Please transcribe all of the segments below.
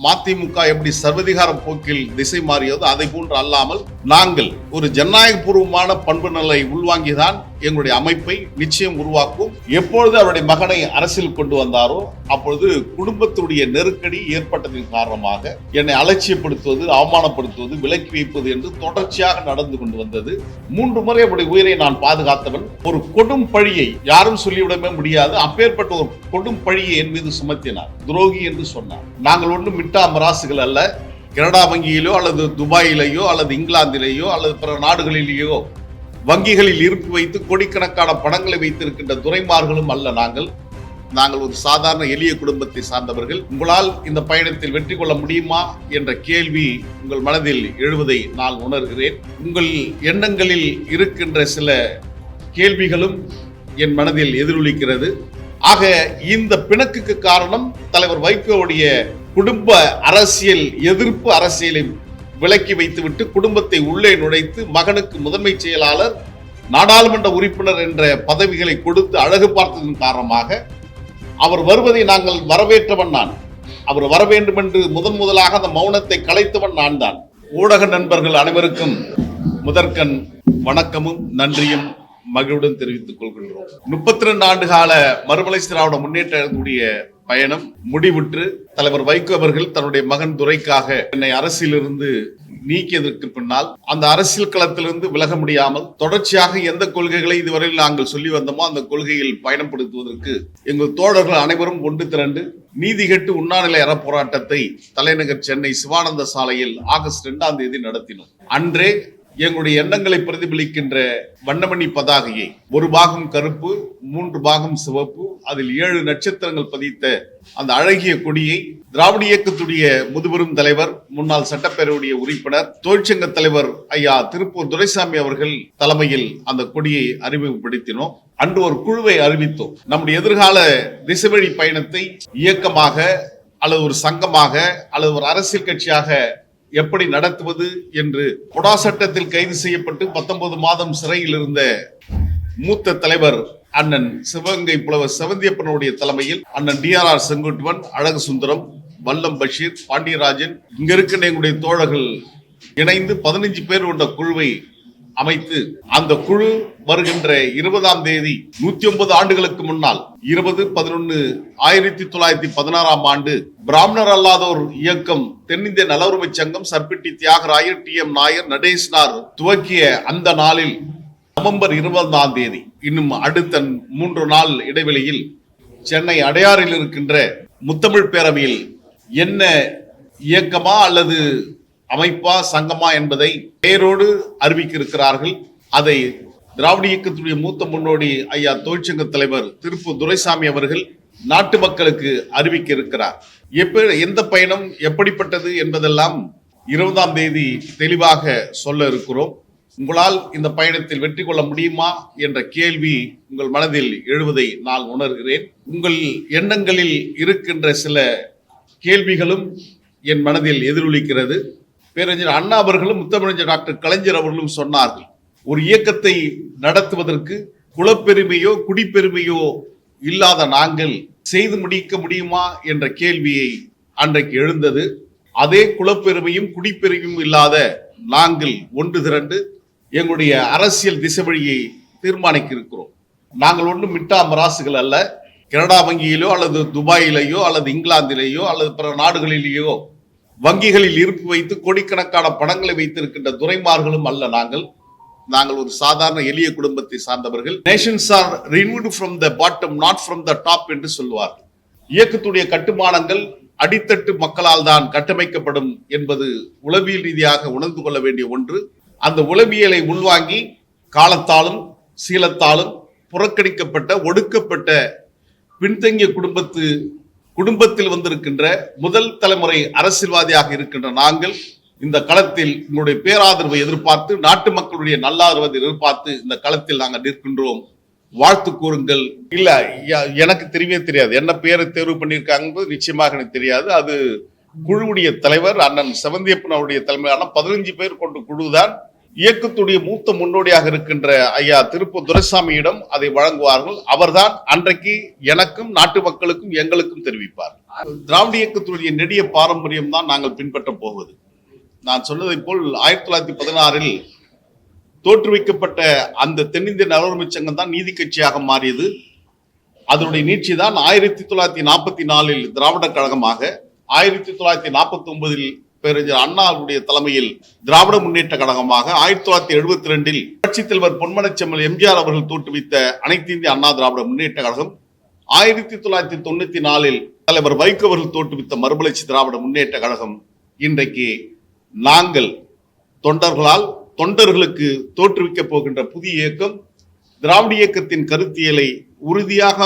மதிமுக எப்படி சர்வதிகார போக்கில் திசை மாறியதோ அதை போன்று அல்லாமல் நாங்கள் ஒரு ஜனநாயக பூர்வமான பண்பு நிலை உள்வாங்கிதான் எங்களுடைய அமைப்பை நிச்சயம் உருவாக்கும். எப்பொழுது அவருடைய மகனை அரசியல் கொண்டு வந்தாரோ அப்பொழுது குடும்பத்துடைய நெருக்கடி ஏற்பட்டதின் காரணமாக என்னை அலட்சியப்படுத்துவது அவமானப்படுத்துவது விலக்கி வைப்பது என்று தொடர்ச்சியாக நடந்து கொண்டு வந்தது. மூன்று முறை அவருடைய உயிரை நான் பாதுகாத்தவன். ஒரு கொடும் பழியை யாரும் சொல்லிவிடவே முடியாது. அப்பேற்பட்ட ஒரு கொடும் பழியை என் மீது சுமத்தினார். துரோகி என்று சொன்னார். நாங்கள் ஒன்றும் மிட்டா மராசுகள் அல்ல. கனடா வங்கியிலோ அல்லது துபாயிலேயோ அல்லது இங்கிலாந்திலேயோ அல்லது பிற நாடுகளிலேயோ வங்கிகளில் இருப்பு வைத்து கோடிக்கணக்கான பணங்களை வைத்திருக்கின்ற துறைமார்களும் அல்ல நாங்கள். நாங்கள் ஒரு சாதாரண எளிய குடும்பத்தை சார்ந்தவர்கள். உங்களால் இந்த பயணத்தில் வெற்றி கொள்ள முடியுமா என்ற கேள்வி உங்கள் மனதில் எழுவதை நான் உணர்கிறேன். உங்கள் எண்ணங்களில் இருக்கின்ற சில கேள்விகளும் என் மனதில் எதிரொலிக்கிறது. ஆக இந்த பிணக்குக்கு காரணம் தலைவர் வைகோவுடைய குடும்ப அரசியல் எதிர்ப்பு அரசியலின் விலக்கி வைத்துவிட்டு குடும்பத்தை உள்ளே நுழைத்து மகனுக்கு முதன்மை செயலாளர் நாடாளுமன்ற உறுப்பினர் என்ற பதவிகளை கொடுத்து அழகு பார்த்ததன் காரணமாக அவர் வருவதை நாங்கள் வரவேற்றவன் நான். அவர் வர வேண்டும் என்று முதன் முதலாக அந்த மௌனத்தை கலைத்தவன் நான் தான். ஊடக நண்பர்கள் அனைவருக்கும் முதற்கண் வணக்கமும் நன்றியும் மகிழ்வுடன் தெரிவித்துக் கொள்கின்றோம். முப்பத்தி ரெண்டு ஆண்டு கால மறுமலை திராவிட முன்னேற்றக்கூடிய பயணம் முடிவுற்று தலைவர் வைகோ அவர்கள் தன்னுடைய மகன் துரைக்காக என்னை அரசியலிருந்து நீக்கியதற்கு பின்னால் அந்த அரசியல் களத்திலிருந்து விலக முடியாமல் தொடர்ச்சியாக எந்த கொள்கைகளை இதுவரையில் நாங்கள் சொல்லி வந்தோமோ அந்த கொள்கையில் பயணப்படுத்துவதற்கு எங்கள் தோழர்கள் அனைவரும் ஒன்று திரண்டு நீதி கெட்டு உண்ணாநிலை அறப்போராட்டத்தை தலைநகர் சென்னை சிவானந்த சாலையில் ஆகஸ்ட் இரண்டாம் தேதி நடத்தினோம். அன்றே எங்களுடைய எண்ணங்களை பிரதிபலிக்கின்ற வண்ணமணி பதாகையை ஒரு பாகம் கருப்பு மூன்று பாகம் சிவப்பு அதில் ஏழு நட்சத்திரங்கள் பதித்த அந்த அழகிய கொடியை திராவிட இயக்கத்துடைய முதுபெரும் தலைவர் முன்னாள் சட்டப்பேரவையுடைய உறுப்பினர் தொழிற்சங்க தலைவர் ஐயா திருப்பூர் துரைசாமி அவர்கள் தலைமையில் அந்த கொடியை அறிமுகப்படுத்தினோம். அன்று ஒரு குழுவை அறிவித்தோம். நம்முடைய எதிர்கால திசைவழி பயணத்தை இயக்கமாக அல்லது ஒரு சங்கமாக அல்லது ஒரு அரசியல் கட்சியாக எப்படி நடத்துவது என்று கொடா சட்டத்தில் கைது செய்யப்பட்டு பத்தொன்பது மாதம் சிறையில் இருந்த மூத்த தலைவர் அண்ணன் சிவகங்கை புலவர் செவந்தியப்பனுடைய தலைமையில் அண்ணன் டிஆர்ஆர் செங்குட்டுவன் அழகு சுந்தரம் வல்லம் பஷீர் பாண்டியராஜன் இங்க இருக்கின்ற எங்களுடைய தோழர்கள் இணைந்து பதினைஞ்சு பேர் கொண்ட குழுவை அமைத்து அந்த குழு வருகின்ற இருபதாம் தேதி நூத்தி ஒன்பது ஆண்டுகளுக்கு முன்னால் இருபது பதினொன்னு ஆயிரத்தி தொள்ளாயிரத்தி பதினாறாம் ஆண்டு பிராமணர் அல்லாதோர் இயக்கம் தென்னிந்திய நலவுரிமை சங்கம் சர்பிட்டி தியாகராயர் டி எம் நாயர் நடேஷ்னார் துவக்கிய அந்த நாளில் நவம்பர் இருபதாம் தேதி இன்னும் அடுத்த மூன்று நாள் இடைவெளியில் சென்னை அடையாறில் இருக்கின்ற முத்தமிழ் பேரவையில் என்ன இயக்கமா அல்லது அமைப்பா சங்கமா என்பதை பெயரோடு அறிவிக்க இருக்கிறார்கள் அதை திராவிட இயக்கத்துடைய மூத்த முன்னோடி ஐயா தொழிற்சங்க தலைவர் திருப்பு துரைசாமி அவர்கள் நாட்டு மக்களுக்கு அறிவிக்க இருக்கிறார் எப்ப எந்த பயணம் எப்படிப்பட்டது என்பதெல்லாம் இருபதாம் தேதி தெளிவாக சொல்ல இருக்கிறோம். உங்களால் இந்த பயணத்தில் வெற்றி கொள்ள முடியுமா என்ற கேள்வி உங்கள் மனதில் எழுவதை நான் உணர்கிறேன். உங்கள் எண்ணங்களில் இருக்கின்ற சில கேள்விகளும் என் மனதில் எதிரொலிக்கிறது. பேரறிஞர் அண்ணா அவர்களும் முத்தமிழஞ்சர் டாக்டர் கலைஞர் அவர்களும் சொன்னார்கள் ஒரு இயக்கத்தை நடத்துவதற்கு குலப்பெருமையோ குடிப்பெருமையோ இல்லாத நாங்கள் செய்து முடிக்க முடியுமா என்ற கேள்வியை அன்றைக்கு எழுந்தது. அதே குலப்பெருமையும் குடிப்பெருமையும் இல்லாத நாங்கள் ஒன்று திரண்டு எங்களுடைய அரசியல் திசைவழியை தீர்மானிக்க இருக்கிறோம் நாங்கள் ஒன்றும் மிட்டா மராசுகள் அல்ல. கனடா வங்கியிலோ அல்லது துபாயிலேயோ அல்லது இங்கிலாந்திலேயோ அல்லது பிற நாடுகளிலேயோ வங்கிகளில் இருப்பு வைத்து கோடிக்கணக்கான பணங்களை வைத்திருக்கின்ற துறைமார்களும் அல்ல நாங்கள். நாங்கள் ஒரு சாதாரண எளிய குடும்பத்தை சார்ந்தவர்கள். Nations are removed from the bottom not from the top என்று சொல்வார்கள். இயக்கத்துடைய கட்டுமானங்கள் அடித்தட்டு மக்களால் தான் கட்டமைக்கப்படும் என்பது உளவியல் ரீதியாக உணர்ந்து கொள்ள வேண்டிய ஒன்று. அந்த உளவியலை உள்வாங்கி காலத்தாலும் சீலத்தாலும் புறக்கணிக்கப்பட்ட ஒடுக்கப்பட்ட பின்தங்கிய குடும்பத்து குடும்பத்தில் வந்திருக்கின்ற முதல் தலைமுறை அரசியல்வாதியாக இருக்கின்ற நாங்கள் இந்த களத்தில் உங்களுடைய பேராதரவை எதிர்பார்த்து நாட்டு மக்களுடைய நல்லாதரவை எதிர்பார்த்து இந்த களத்தில் நாங்கள் நிற்கின்றோம். வாழ்த்து கூறுங்கள். இல்ல எனக்கு தெரியவே தெரியாது. என்ன பேரை தேர்வு பண்ணியிருக்காங்க நிச்சயமாக எனக்கு தெரியாது. அது குழுவுடைய தலைவர் அண்ணன் செவந்தியப்பன் அவருடைய தலைமையிலான பதினஞ்சு பேர் கொண்ட குழுதான். இயக்கத்துடைய மூத்த முன்னோடியாக இருக்கின்ற ஐயா திருப்பூர் துரைசாமியிடம் அதை வழங்குவார்கள். அவர்தான் அன்றைக்கு எனக்கும் நாட்டு மக்களுக்கும் எங்களுக்கும் தெரிவிப்பார். திராவிட இயக்கத்துடைய நெடிய பாரம்பரியம் தான் நாங்கள் பின்பற்ற போவது. நான் சொன்னதை போல் ஆயிரத்தி தொள்ளாயிரத்தி பதினாறில் தோற்றுவிக்கப்பட்ட அந்த தென்னிந்திய நலவுரிமை சங்கம் தான் நீதி கட்சியாக மாறியது. அதனுடைய நீட்சி தான் ஆயிரத்தி தொள்ளாயிரத்தி நாற்பத்தி நாலில் திராவிட கழகமாக ஆயிரத்தி தொள்ளாயிரத்தி நாற்பத்தி ஒன்பதில் பேரறிஞர் அண்ணாவுடைய தலைமையில் திராவிட முன்னேற்ற கழகமாக ஆயிரத்தி தொள்ளாயிரத்தி எழுபத்தி ரெண்டில் புரட்சித் தலைவர் பொன்மனச்செம்மல் எம்ஜிஆர் அவர்கள் தோற்றுவித்த அனைத்து இந்திய அண்ணா திராவிட முன்னேற்ற கழகம் ஆயிரத்தி தொள்ளாயிரத்தி தொண்ணூத்தி நாலில் தலைவர் வைகோ அவர்கள் தோற்றுவித்த மறுமலர்ச்சி திராவிட முன்னேற்ற கழகம் இன்றைக்கு நாங்கள் தொண்டர்களால் தொண்டர்களுக்கு தோற்றுவிக்கப் போகின்ற புதிய இயக்கம் திராவிட இயக்கத்தின் கருத்தியலை உறுதியாக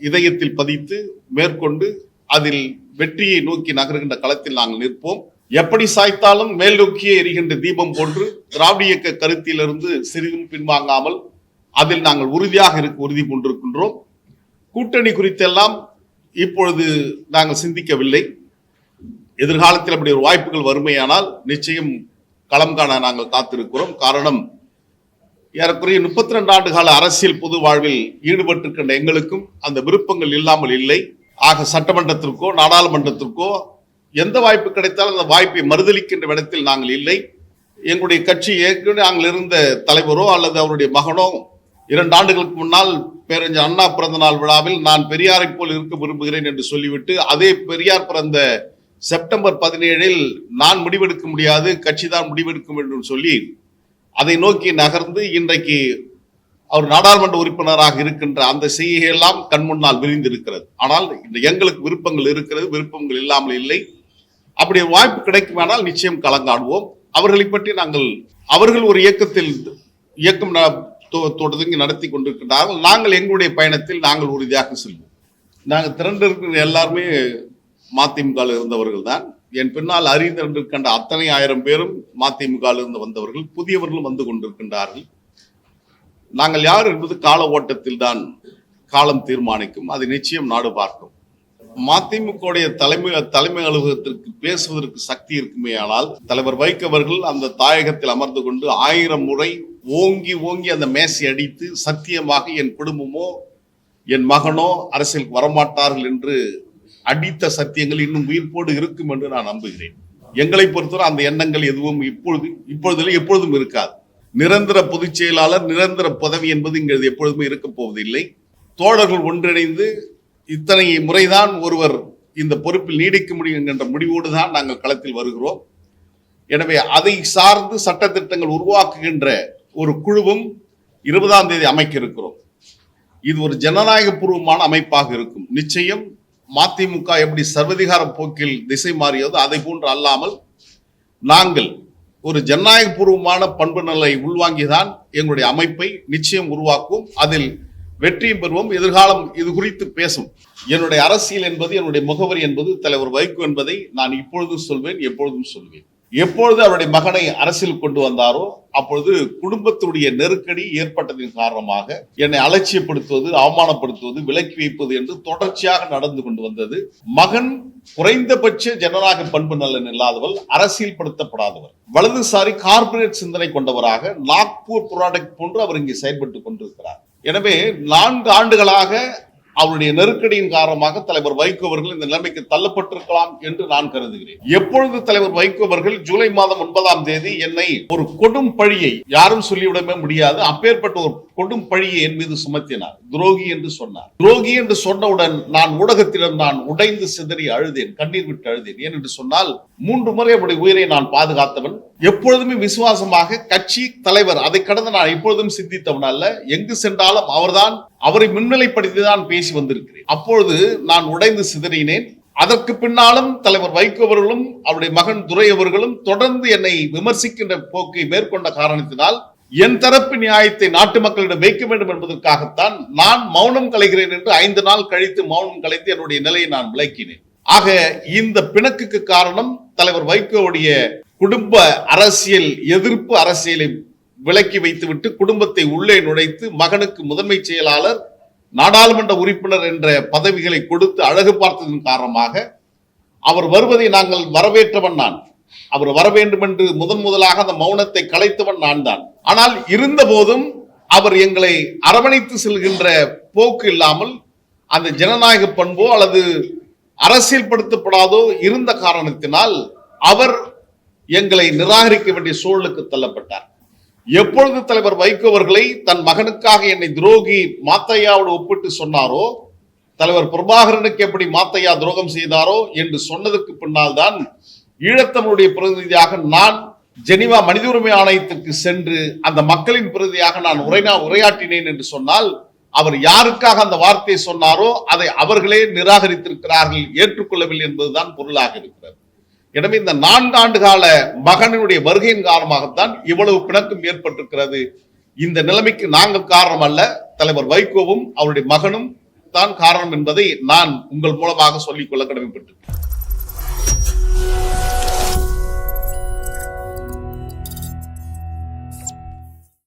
இதயத்தில் பதித்து மேற்கொண்டு அதில் வெற்றியை நோக்கி நகர்கின்ற களத்தில் நாங்கள் நிற்போம். எப்படி சாய்த்தாலும் மேல் நோக்கியே எரிகின்ற தீபம் போன்று திராவிட இயக்க கருத்திலிருந்து சிறிதும் பின்வாங்காமல் அதில் நாங்கள் உறுதியாக இருக்க உறுதி கொண்டிருக்கின்றோம். கூட்டணி குறித்தெல்லாம் இப்பொழுது நாங்கள் சிந்திக்கவில்லை. எதிர்காலத்தில் அப்படி ஒரு வாய்ப்புகள் வறுமையானால் நிச்சயம் களம் காண நாங்கள் காத்திருக்கிறோம். காரணம் ஏறக்குறைய முப்பத்தி ரெண்டு ஆண்டு கால அரசியல் பொது வாழ்வில் ஈடுபட்டிருக்கின்ற எங்களுக்கும் அந்த விருப்பங்கள் இல்லாமல் இல்லை. ஆக சட்டமன்றத்திற்கோ நாடாளுமன்றத்திற்கோ எந்த வாய்ப்பு கிடைத்தாலும் அந்த வாய்ப்பை மறுதளிக்கின்ற இடத்தில் நாங்கள் இல்லை. எங்களுடைய கட்சி ஏற்கனவே நாங்கள் இருந்த தலைவரோ அல்லது அவருடைய மகனோ இரண்டு ஆண்டுகளுக்கு முன்னால் பேரறிஞர் அண்ணா பிறந்த நாள் விழாவில் நான் பெரியாரை போல் இருக்க விரும்புகிறேன் என்று சொல்லிவிட்டு அதே பெரியார் பிறந்த செப்டம்பர் பதினேழில் நான் முடிவெடுக்க முடியாது கட்சி தான் முடிவெடுக்கும் என்று சொல்லி அதை நோக்கி நகர்ந்து இன்றைக்கு அவர் நாடாளுமன்ற உறுப்பினராக இருக்கின்ற அந்த செய்கையெல்லாம் கண் முன்னால் விரிந்திருக்கிறது. ஆனால் இந்த எங்களுக்கு விருப்பங்கள் இருக்கிறது விருப்பங்கள் இல்லாமல் இல்லை. அப்படி வாய்ப்பு கிடைக்குமானால் நிச்சயம் கலங்காடுவோம் அவர்களை பற்றி நாங்கள் அவர்கள் ஒரு இயக்கத்தில் இயக்கம் ந- தொ- தொடங்கி நடத்தி கொண்டிருக்கிறார்கள் நாங்கள் எங்களுடைய பயணத்தில் நாங்கள் உறுதியாக செல்வோம். நாங்கள் திரண்டிருக்கிற எல்லாருமே மதிமுக இருந்தவர்கள் தான். என் பின்னால் அறிந்திருக்கின்ற அத்தனை ஆயிரம் பேரும் மதிமுக இருந்து வந்தவர்கள் புதியவர்களும் வந்து கொண்டிருக்கின்றார்கள். நாங்கள் யார் என்பது கால ஓட்டத்தில் தான் காலம் தீர்மானிக்கும். அது நிச்சயம் நாடு பார்க்கும். மதிமுகவுடைய தலைமை தலைமை அலுவலகத்திற்கு பேசுவதற்கு சக்தி இருக்குமே ஆனால் தலைவர் வைக்கவர்கள் அந்த தாயகத்தில் அமர்ந்து கொண்டு ஆயிரம் முறை ஓங்கி ஓங்கி அந்த மேசை அடித்து சத்தியமாக என் குடும்பமோ என் மகனோ அரசியலுக்கு வரமாட்டார்கள் என்று அடித்த சத்தியங்கள் இன்னும் உயிர்ப்போடு இருக்கும் என்று நான் நம்புகிறேன். எங்களை பொறுத்தவரை அந்த எண்ணங்கள் எதுவும் இப்பொழுது இப்பொழுதில் எப்பொழுதும் இருக்காது. நிரந்தர பொதுச் செயலாளர் நிரந்தர பதவி என்பது இங்கு எப்பொழுதுமே இருக்க போவதில்லை. தோழர்கள் ஒன்றிணைந்து இத்தனை முறைதான் ஒருவர் இந்த பொறுப்பில் நீடிக்க முடியும் என்கின்ற முடிவோடு தான் நாங்கள் களத்தில் வருகிறோம். எனவே அதை சார்ந்து சட்டத்திட்டங்கள் உருவாக்குகின்ற ஒரு குழுவும் இருபதாம் தேதி அமைக்க இருக்கிறோம். இது ஒரு ஜனநாயக பூர்வமான அமைப்பாக இருக்கும். நிச்சயம் மதிமுக எப்படி சர்வதிகார போக்கில் திசை மாறியதோ அதை போன்று அல்லாமல் நாங்கள் ஒரு ஜனநாயக பூர்வமான பண்பு நிலை உள்வாங்கிதான் எங்களுடைய அமைப்பை நிச்சயம் உருவாக்கும். அதில் வெற்றியும் பெறுவோம். எதிர்காலம் இது குறித்து பேசும். என்னுடைய அரசியல் என்பது என்னுடைய முகவரி என்பது தலைவர் வைகோ என்பதை நான் இப்பொழுதும் சொல்வேன் எப்பொழுதும் சொல்வேன். எப்பொழுது அவருடைய மகனை அரசியல் கொண்டு வந்தாரோ அப்பொழுது குடும்பத்துடைய நெருக்கடி ஏற்பட்டதின் காரணமாக என்னை அலட்சியப்படுத்துவது அவமானப்படுத்துவது விலக்கி வைப்பது என்று தொடர்ச்சியாக நடந்து கொண்டு வந்தது. மகன் குறைந்தபட்ச ஜனநாயக பண்பு நலன் இல்லாதவள் அரசியல் படுத்தப்படாதவர் வலதுசாரி கார்பரேட் சிந்தனை கொண்டவராக நாக்பூர் புராடக்ட் போன்று அவர் இங்கே செயல்பட்டு கொண்டிருக்கிறார். எனவே நான்கு ஆண்டுகளாக அவருடைய நெருக்கடியின் காரணமாக தலைவர் வைகோ அவர்கள் இந்த நிலைமைக்கு தள்ளப்பட்டிருக்கலாம் என்று நான் கருதுகிறேன். எப்பொழுது தலைவர் வைகோ அவர்கள் ஜூலை மாதம் ஒன்பதாம் தேதி என்னை ஒரு கொடும் பழியை யாரும் சொல்லிவிடவே முடியாது அப்பேற்பட்ட ஒரு கொடும் பழியை என் மீது சுமத்தினார். துரோகி என்று சொன்னார். துரோகி என்று சொன்னவுடன் நான் ஊடகத்திடம் நான் உடைந்து சிதறி அழுதேன் கண்ணீர் விட்டு அழுதேன். ஏன் என்று சொன்னால் மூன்று முறை அவருடைய உயிரை நான் பாதுகாத்தவன் எப்பொழுதுமே விசுவாசமாக கட்சி தலைவர் அதை கடந்து நான் எப்பொழுதும் சிந்தித்தவன் அல்ல. எங்கு சென்றாலும் அவர்தான் அவரை முன்னிலைப்படுத்தி தான் பேசி வந்திருக்கிறேன். அப்பொழுது நான் உடைந்து சிதறினேன். அதற்கு பின்னாலும் தலைவர் வைகோ அவர்களும் அவருடைய மகன் துரை அவர்களும் தொடர்ந்து என்னை விமர்சிக்கின்ற போக்கை மேற்கொண்ட காரணத்தினால் என் தரப்பு நியாயத்தை நாட்டு மக்களிடம் வைக்க வேண்டும் என்பதற்காகத்தான் நான் மௌனம் கலைகிறேன் என்று ஐந்து நாள் கழித்து மௌனம் கலைத்து என்னுடைய நிலையை நான் விளக்கினேன். ஆக இந்த பிணக்குக்கு காரணம் தலைவர் வைகோவுடைய குடும்ப அரசியல் எதிர்ப்பு அரசியலை விலக்கி வைத்துவிட்டு குடும்பத்தை உள்ளே நுழைத்து மகனுக்கு முதன்மை செயலாளர் நாடாளுமன்ற உறுப்பினர் என்ற பதவிகளை கொடுத்து அழகு பார்த்ததன் காரணமாக அவர் வருவதை நாங்கள் வரவேற்றவன் நான். அவர் வர வேண்டும் என்று முதன் முதலாக அந்த மௌனத்தை கலைத்தவன் நான் தான். ஆனால் இருந்த போதும் அவர் எங்களை அரவணைத்து செல்கின்ற போக்கு இல்லாமல் அந்த ஜனநாயக பண்போ அல்லது அரசியல்படுத்தப்படாதோ இருந்த காரணத்தினால் அவர் எங்களை நிராகரிக்க வேண்டிய சூழலுக்கு தள்ளப்பட்டார். எப்பொழுது தலைவர் வைகோ அவர்களை தன் மகனுக்காக என்னை துரோகி மாத்தையாவோடு ஒப்பிட்டு சொன்னாரோ தலைவர் பிரபாகரனுக்கு எப்படி மாத்தையா துரோகம் செய்தாரோ என்று சொன்னதுக்கு பின்னால் தான் ஈழத்தமிழுடைய பிரதிநிதியாக நான் ஜெனிவா மனித உரிமை ஆணையத்திற்கு சென்று அந்த மக்களின் பிரதியாக நான் உரைனா உரையாற்றினேன் என்று சொன்னால் அவர் யாருக்காக அந்த வார்த்தையை சொன்னாரோ அதை அவர்களே நிராகரித்திருக்கிறார்கள் ஏற்றுக்கொள்ளவில்லை என்பதுதான் பொருளாக இருக்கிறது. எனவே இந்த நான்கு ஆண்டு கால மகனுடைய வருகையின் காரணமாகத்தான் இவ்வளவு பிணக்கம் ஏற்பட்டிருக்கிறது. இந்த நிலைமைக்கு நாங்கள் காரணம் அல்ல தலைவர் வைகோவும் அவருடைய மகனும் தான் காரணம் என்பதை நான் உங்கள் மூலமாக சொல்லிக் கொள்ள கடமைப்பட்டிருக்கிறேன்.